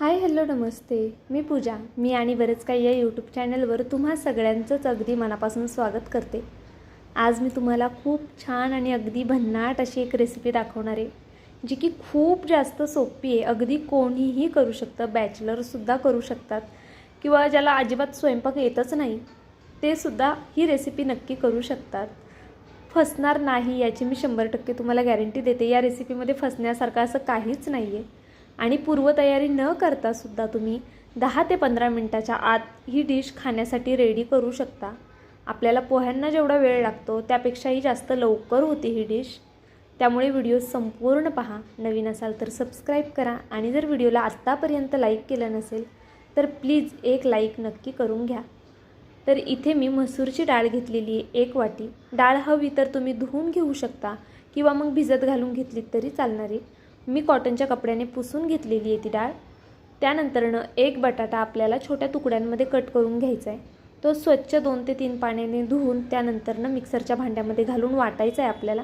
Hi hello नमस्ते. मी पूजा. मी आणि बरेच काही या यूट्यूब चॅनलवर तुम्हा सगळ्यांचंच अगदी मनापासून स्वागत करते. आज मी तुम्हाला खूप छान आणि अगदी भन्नाट अशी एक रेसिपी दाखवणार आहे जी की खूप जास्त सोपी आहे. अगदी कोणीही करू शकतं बॅचलरसुद्धा करू शकतात किंवा ज्याला अजिबात स्वयंपाक येतच नाही ते सुद्धा ही रेसिपी नक्की करू शकतात. फसणार नाही याची मी शंभर टक्के तुम्हाला गॅरंटी देते. या रेसिपीमध्ये फसण्यासारखं असं काहीच नाही आहे आणि पूर्वतयारी न करतासुद्धा तुम्ही दहा ते पंधरा मिनटाच्या आत ही डिश खाण्यासाठी रेडी करू शकता. आपल्याला पोह्यांना जेवढा वेळ लागतो त्यापेक्षाही जास्त लवकर होते ही डिश. त्यामुळे व्हिडिओ संपूर्ण पहा. नवीन असाल तर सबस्क्राईब करा आणि जर व्हिडिओला आत्तापर्यंत लाईक केलं नसेल तर प्लीज एक लाईक नक्की करून घ्या. तर इथे मी मसूरची डाळ घेतलेली आहे एक वाटी. डाळ हवी तर तुम्ही धुवून घेऊ शकता किंवा मग भिजत घालून घेतलीत तरी चालणारी मी कॉटनच्या कपड्याने पुसून घेतलेली आहे ती डाळ. त्यानंतरनं एक बटाटा आपल्याला छोट्या तुकड्यांमध्ये कट करून घ्यायचा आहे तो स्वच्छ दोन ते तीन पाण्याने धुवून त्यानंतरनं मिक्सरच्या भांड्यामध्ये घालून वाटायचं आहे आपल्याला.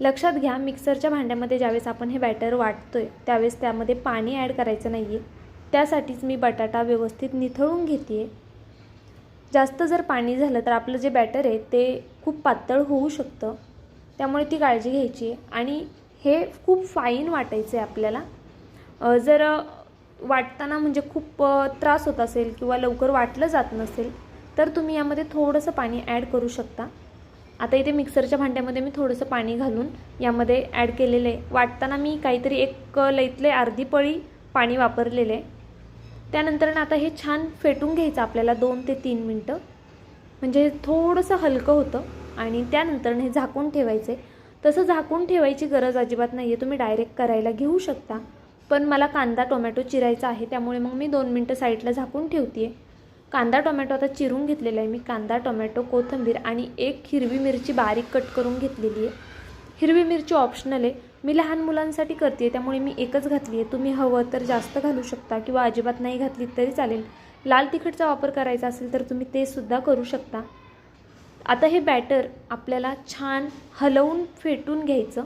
लक्षात घ्या मिक्सरच्या भांड्यामध्ये ज्यावेळेस आपण हे बॅटर वाटतो आहे त्यावेळेस त्यामध्ये पाणी ॲड करायचं नाही आहे त्यासाठीच मी बटाटा व्यवस्थित निथळून घेते आहे जास्त जर पाणी झालं तर आपलं जे बॅटर आहे ते खूप पातळ होऊ शकतं. त्यामुळे ती काळजी घ्यायची आहे. आणि हे खूप फाईन वाटायचं आहे आपल्याला जर वाटताना म्हणजे खूप त्रास होत असेल किंवा लवकर वाटलं जात नसेल तर तुम्ही यामध्ये थोडंसं पाणी ॲड करू शकता. आता इथे मिक्सरच्या भांड्यामध्ये मी थोडंसं पाणी घालून यामध्ये ॲड केलेलं आहे वाटताना मी काहीतरी एक लईतले अर्धी पळी पाणी वापरलेलं आहे त्यानंतर आता हे छान फेटून घ्यायचं आपल्याला दोन ते तीन मिनटं. म्हणजे हे थोडंसं हलकं होतं आणि त्यानंतर हे झाकून ठेवायचं आहे तसं झाकून ठेवायची गरज अजिबात नाही आहे तुम्ही डायरेक्ट करायला घेऊ शकता. पण मला कांदा टोमॅटो चिरायचा आहे त्यामुळे मग मी दोन मिनटं साईडला झाकून ठेवते आहे कांदा टोमॅटो आता चिरून घेतलेला आहे मी. कांदा टोमॅटो कोथिंबीर आणि एक हिरवी मिरची बारीक कट करून घेतलेली आहे. हिरवी मिरची ऑप्शनल आहे. मी लहान मुलांसाठी करते आहे त्यामुळे मी एकच घातली आहे तुम्ही हवं तर जास्त घालू शकता किंवा अजिबात नाही घातली तरी चालेल. लाल तिखटचा वापर करायचा असेल तर तुम्ही ते सुद्धा करू शकता. आता हे बॅटर आपल्याला छान हलवून फेटून घ्यायचं.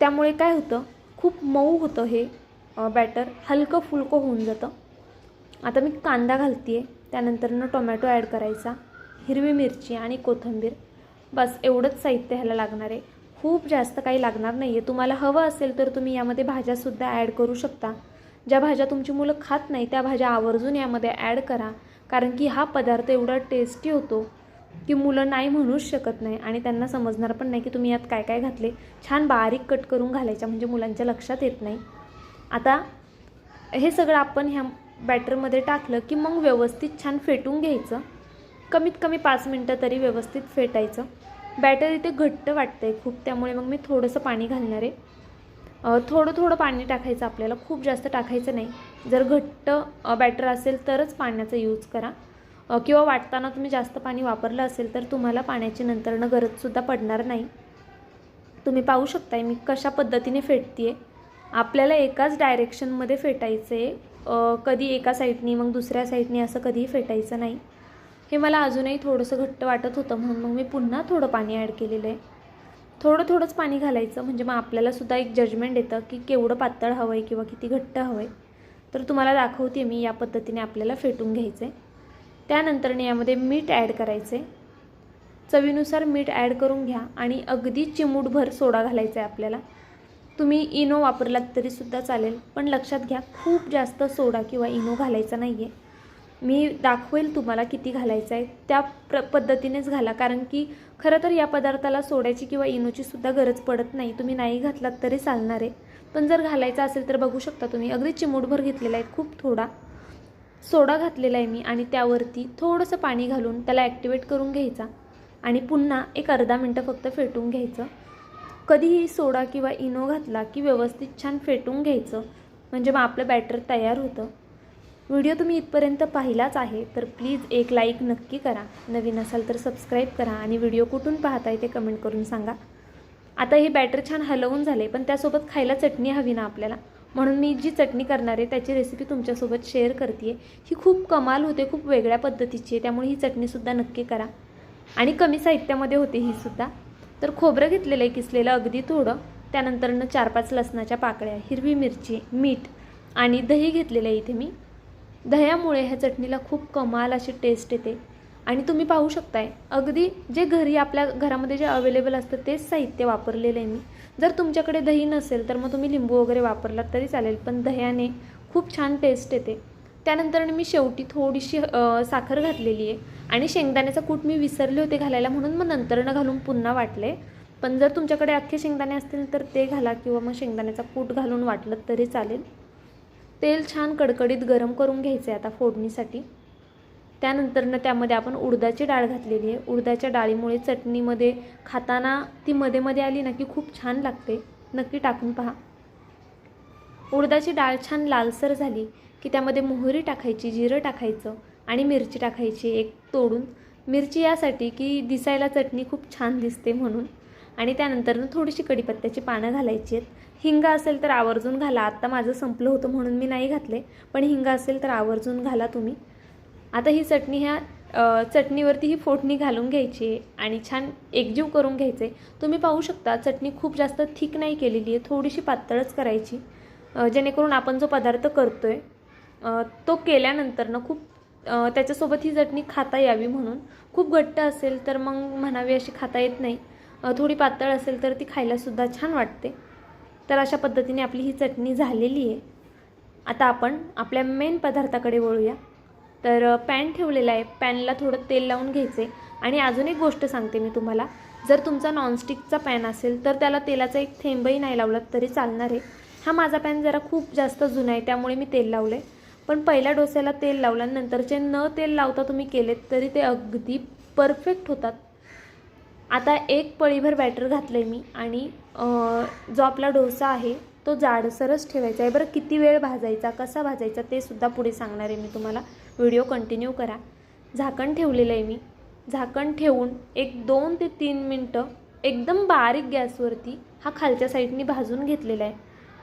त्यामुळे काय होतं खूप मऊ होतं हे बॅटर हलकं फुलकं होऊन जातं. आता मी कांदा घालते आहे त्यानंतरनं टोमॅटो ॲड करायचा हिरवी मिरची आणि कोथिंबीर. बस एवढंच साहित्य ह्याला लागणार आहे. खूप जास्त काही लागणार नाही आहे तुम्हाला हवं असेल तर तुम्ही यामध्ये भाज्यासुद्धा ॲड करू शकता. ज्या भाज्या तुमची मुलं खात नाही त्या भाज्या आवर्जून यामध्ये ॲड करा. कारण की हा पदार्थ एवढा टेस्टी होतो. की मुलं नाही म्हणूच शकत नाही आणि त्यांना समजणार पण नाही की तुम्ही यात काय काय घातले. छान बारीक कट करून घालायच्या म्हणजे मुलांच्या लक्षात येत नाही. आता हे सगळं आपण ह्या बॅटरमध्ये टाकलं की मग व्यवस्थित छान फेटून घ्यायचं. कमीत कमी पाच मिनटं तरी व्यवस्थित फेटायचं. बॅटर इथे घट्ट वाटतं आहे खूप त्यामुळे मग मी थोडंसं पाणी घालणार आहे. थोडं थोडं पाणी टाकायचं आपल्याला खूप जास्त टाकायचं नाही. जर घट्ट बॅटर असेल तरच पाण्याचा यूज करा. किंवा वाटताना तुम्ही जास्त पाणी वापरलं असेल तर तुम्हाला पाण्याची नंतरनं गरजसुद्धा पडणार नाही. तुम्ही पाहू शकताय मी कशा पद्धतीने फेटते आपल्याला एकाच डायरेक्शनमध्ये फेटायचं आहे कधी एका साईडनी मग दुसऱ्या साईडनी असं कधीही फेटायचं नाही. हे मला अजूनही थोडंसं घट्ट वाटत होतं म्हणून मग मी पुन्हा थोडं पाणी ॲड केलेलं आहे. थोडं थोडंच पाणी घालायचं म्हणजे मग आपल्यालासुद्धा एक जजमेंट येतं की केवढं पातळ हवं आहे किंवा किती घट्ट हवं आहे तर तुम्हाला दाखवते मी या पद्धतीने आपल्याला फेटून घ्यायचं आहे त्यानंतर यामध्ये मीठ ॲड करायचं. आहे चवीनुसार मीठ ॲड करून घ्या आणि अगदी चिमूटभर सोडा घालायचा आहे आपल्याला. तुम्ही इनो वापरलात तरीसुद्धा चालेल पण लक्षात घ्या खूप जास्त सोडा किंवा इनो घालायचा नाही आहे मी दाखवेल तुम्हाला किती घालायचं आहे. त्या प्र पद्धतीनेच घाला कारण की खरं तर या पदार्थाला सोड्याची किंवा इनोची सुद्धा गरज पडत नाही. तुम्ही नाही घातलात तरी चालणार आहे. पण जर घालायचं असेल तर बघू शकता तुम्ही अगदी चिमूटभर घेतलेला आहे खूप थोडा. सोडा घातलेला आहे मी आणि त्यावरती थोडंसं पाणी घालून त्याला ॲक्टिवेट करून घ्यायचा आणि पुन्हा एक अर्धा मिनटं फक्त फेटून घ्यायचं. कधीही सोडा किंवा इनो घातला की व्यवस्थित छान फेटून घ्यायचं. म्हणजे मग आपलं बॅटर तयार होतं. व्हिडिओ तुम्ही इथपर्यंत पाहिलाच आहे तर प्लीज एक लाईक नक्की करा. नवीन असाल तर सबस्क्राईब करा आणि व्हिडिओ कुठून पाहताय ते कमेंट करून सांगा. आता हे बॅटर छान हलवून झाले पण त्यासोबत खायला चटणी हवी ना आपल्याला. म्हणून मी जी चटणी करणार आहे त्याची रेसिपी तुमच्यासोबत शेअर करते ही खूप कमाल होते खूप वेगळ्या पद्धतीची आहे त्यामुळे ही चटणीसुद्धा नक्की करा. आणि कमी साहित्यामध्ये होते ही सुद्धा. तर खोबरं घेतलेलं आहे किसलेलं अगदी थोडं. त्यानंतरनं चार पाच लसणाच्या पाकळ्या हिरवी मिरची मीठ आणि दही घेतलेलं आहे इथे मी. दह्यामुळे ह्या चटणीला खूप कमाल अशी टेस्ट येते. आणि तुम्ही पाहू शकताय अगदी जे घरी आपल्या घरामध्ये जे अवेलेबल असतं तेच साहित्य वापरलेलं आहे मी. जर तुमच्याकडे दही नसेल तर मग तुम्ही लिंबू वगैरे वापरलात तरी चालेल पण दह्याने खूप छान टेस्ट येते. त्यानंतर मी शेवटी थोडीशी साखर घातलेली आहे आणि शेंगदाण्याचा कूट मी विसरले होते घालायला म्हणून मग नंतरनं घालून पुन्हा वाटले. पण जर तुमच्याकडे अख्खे शेंगदाणे असतील तर ते घाला किंवा मग शेंगदाण्याचा कूट घालून वाटलं तरी चालेल. तेल छान कडकडीत गरम करून घ्यायचं आहे आता फोडणीसाठी. त्यानंतरनं त्यामध्ये आपण उडदाची डाळ घातलेली आहे. उडदाच्या डाळीमुळे चटणीमध्ये खाताना ती मध्ये मध्ये आली ना की खूप छान लागते. नक्की टाकून पहा. उडदाची डाळ छान लालसर झाली की त्यामध्ये मोहरी टाकायची जिरं टाकायचं आणि मिरची टाकायची एक तोडून. मिरची यासाठी की दिसायला चटणी खूप छान दिसते म्हणून. आणि त्यानंतरनं थोडीशी कढीपत्त्याची पानं घालायची आहेत. हिंग असेल तर आवर्जून घाला. आत्ता माझं संपलं होतं म्हणून मी नाही घातले. पण हिंग असेल तर आवर्जून घाला तुम्ही. आता ही चटणी ह्या चटणीवरती ही फोडणी घालून घ्यायची आहे आणि छान एकजीव करून घ्यायचे. तुम्ही पाहू शकता चटणी खूप जास्त थिक नाही केलेली आहे थोडीशी पातळच करायची. जेणेकरून आपण जो पदार्थ करतो आहे तो केल्यानंतर ना खूप त्याच्यासोबत ही चटणी खाता यावी म्हणून. खूप घट्ट असेल तर मग म्हणावी अशी खाता येत नाही. थोडी पातळ असेल तर ती खायलासुद्धा छान वाटते. तर अशा पद्धतीने आपली ही चटणी झालेली आहे. आता आपण आपल्या मेन पदार्थाकडे वळूया. तर पॅन ठेवलेला आहे. पॅनला थोडं तेल लावून घ्यायचे आणि अजून एक गोष्ट सांगते मी तुम्हाला. जर तुमचा नॉनस्टिकचा पॅन असेल तर त्याला तेलाचा एक थेंबही नाही लावला तरी चालणार आहे. हा माझा पॅन जरा खूप जास्त जुना आहे त्यामुळे मी तेल लावलं आहे पण पहिल्या डोस्याला तेल लावलं नंतरचे न तेल लावता तुम्ही केलेत तरी ते अगदी परफेक्ट होतात. आता एक पळीभर बॅटर घातलं आहे मी आणि जो आपला डोसा आहे तो जाडसरच ठेवायचा आहे. बरं किती वेळ भाजायचा कसा भाजायचा ते सुद्धा पुढे सांगणार आहे मी तुम्हाला. व्हिडिओ कंटिन्यू करा. झाकण ठेवलेलं आहे मी. झाकण ठेवून एक दोन ते तीन मिनटं एकदम बारीक गॅसवरती हा खालच्या साईडनी भाजून घेतलेला आहे.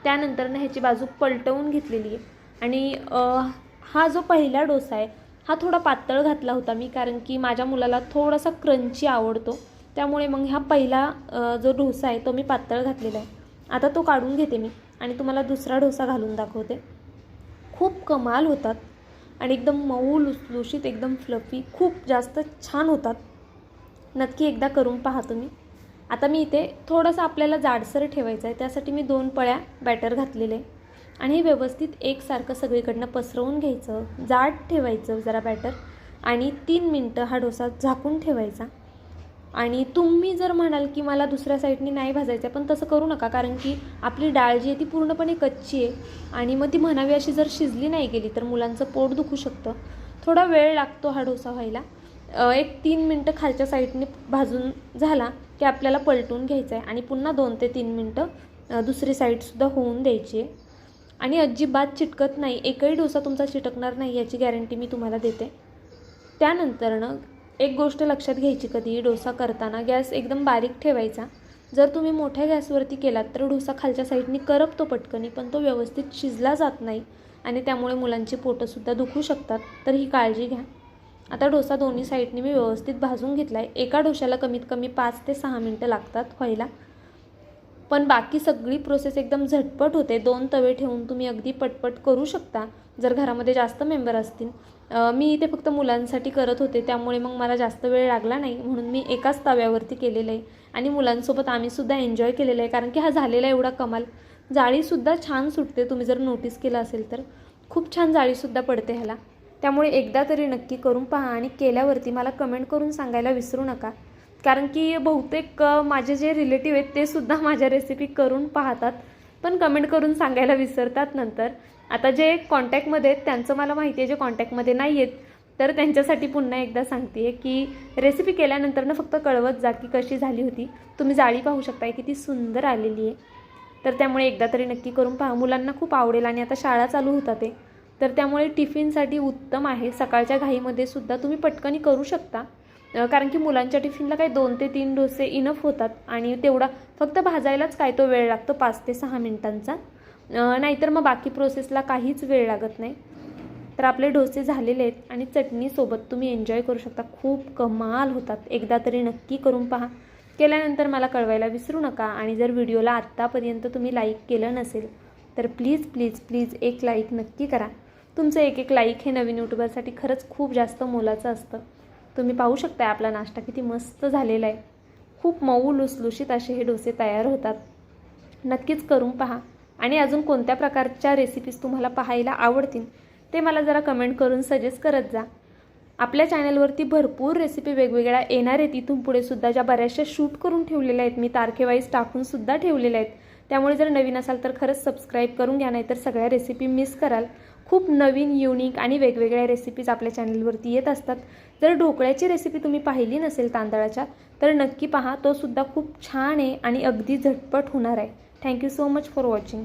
त्यानंतरनं ह्याची बाजू पलटवून घेतलेली आहे. आणि हा जो पहिला डोसा आहे हा थोडा पातळ घातला होता मी कारण की माझ्या मुलाला थोडासा क्रंची आवडतो. त्यामुळे मग हा पहिला जो डोसा आहे तो मी पातळ घातलेला आहे. आता तो काढून घेते मी आणि तुम्हाला दुसरा डोसा घालून दाखवते. खूप कमाल होतात आणि एकदम मऊ लुसलुशीत एकदम फ्लफी खूप जास्त छान होतात. नक्की एकदा करून पहा तुम्ही. आता मी इथे थोडंसं आपल्याला जाडसर ठेवायचं आहे. त्यासाठी मी दोन पळ्या बॅटर घातलेले आहे. आणि हे व्यवस्थित एकसारखं सगळीकडनं पसरवून घ्यायचं. जाड ठेवायचं जरा बॅटर आणि तीन मिनटं हा डोसा झाकून ठेवायचा. आणि तुम्ही जर म्हणाल की मला दुसऱ्या साईडने नाही भाजायचं आहे पण तसं करू नका कारण की आपली डाळ जी आहे ती पूर्णपणे कच्ची आहे आणि मग ती म्हणावी अशी जर शिजली नाही गेली तर मुलांचं पोट दुखू शकतं. थोडा वेळ लागतो हा डोसा व्हायला. एक तीन मिनटं खालच्या साईडने भाजून झाला की आपल्याला पलटून घ्यायचं आहे आणि पुन्हा दोन ते तीन मिनटं दुसरी साईडसुद्धा होऊन द्यायची आहे. आणि अजिबात चिटकत नाही. एकही डोसा तुमचा चिटकणार नाही याची गॅरंटी मी तुम्हाला देते. त्यानंतरनं एक गोष्ट लक्षात घ्यायची कधी डोसा करताना गॅस एकदम बारीक ठेवायचा. जर तुम्ही मोठ्या गॅसवरती केलात तर डोसा खालच्या साईडनी करपतो पटकनी पण तो व्यवस्थित शिजला जात नाही आणि त्यामुळे मुलांची पोटंसुद्धा दुखू शकतात तर ही काळजी घ्या. आता डोसा दोन्ही साईडने मी व्यवस्थित भाजून घेतला आहे एका डोशाला कमीत कमी पाच ते सहा मिनटं लागतात व्हायला. पण बाकी सगळी प्रोसेस एकदम झटपट होते. दोन तवे ठेवून तुम्ही अगदी पटपट करू शकता जर घरामध्ये जास्त मेंबर असतील. मी इथे फक्त मुलांसाठी करत होते त्यामुळे मग मला जास्त वेळ लागला नाही. म्हणून मी एकाच तव्यावरती केलेलं आहे आणि मुलांसोबत आम्हीसुद्धा एन्जॉय केलेलं आहे कारण की हा झालेला एवढा कमाल. जाळीसुद्धा छान सुटते तुम्ही जर नोटीस केलं असेल तर. खूप छान जाळीसुद्धा पडते ह्याला. त्यामुळे एकदा तरी नक्की करून पहा आणि केल्यावरती मला कमेंट करून सांगायला विसरू नका. कारण की बहुतेक माझे जे रिलेटिव्ह आहेत ते सुद्धा माझ्या रेसिपी करून पाहतात. पण कमेंट करून सांगायला विसरतात नंतर. आता जे कॉन्टॅक्टमध्ये आहेत त्यांचं मला माहिती आहे जे कॉन्टॅक्टमध्ये नाही आहेत तर त्यांच्यासाठी पुन्हा एकदा सांगते की रेसिपी केल्यानंतरनं फक्त कळवत जा की कशी झाली होती. तुम्ही जाळी पाहू शकताय किती सुंदर आलेली आहे. तर त्यामुळे एकदा तरी नक्की करून पहा. मुलांना खूप आवडेल आणि आता शाळा चालू होता ते. तर त्यामुळे टिफिनसाठी उत्तम आहे. सकाळच्या घाईमध्ये सुद्धा तुम्ही पटकनी करू शकता. कारण की मुलांच्या टिफिनला काही दोन ते तीन डोसे इनफ होतात आणि तेवढा फक्त भाजायलाच काय तो वेळ लागतो पाच ते सहा मिनिटांचा. नाहीतर मग बाकी प्रोसेसला काहीच वेळ लागत नाही. तर आपले डोसे झालेले आहेत आणि चटणीसोबत तुम्ही एन्जॉय करू शकता. खूप कमाल होतात. एकदा तरी नक्की करून पहा. केल्यानंतर मला कळवायला विसरू नका आणि जर व्हिडिओला आत्तापर्यंत तुम्ही लाईक केलं नसेल तर प्लीज प्लीज प्लीज एक लाईक नक्की करा. तुमचं एक एक लाईक हे नवीन यूट्यूबरसाठी खरंच खूप जास्त मोलाचं असतं. तुम्ही पाहू शकता आपला नाश्ता किती मस्त झालेला आहे. खूप मऊ लुसलुशीत असे हे डोसे तयार होतात. नक्कीच करून पहा. आणि अजून कोणत्या प्रकारच्या रेसिपीज तुम्हाला पाहायला आवडतील ते मला जरा कमेंट करून सजेस्ट करत जा. आपल्या चॅनलवरती भरपूर रेसिपी वेगवेगळ्या येणार आहेत. इथून पुढे सुद्धा ज्या बऱ्याचशा शूट करून ठेवलेल्या आहेत मी तारखेवाईज टाकूनसुद्धा ठेवलेल्या आहेत. त्यामुळे जर नवीन असाल तर खरंच सबस्क्राईब करून घ्या नाहीतर सगळ्या रेसिपी मिस कराल. खूप नवीन युनिक आणि वेगवेगळ्या रेसिपीज आपल्या चॅनलवरती येत असतात. जर ढोकळ्याची रेसिपी तुम्ही पाहिली नसेल तांदळाच्या तर नक्की पहा तो सुद्धा खूप छान आहे आणि अगदी झटपट होणार आहे. Thank you so much for watching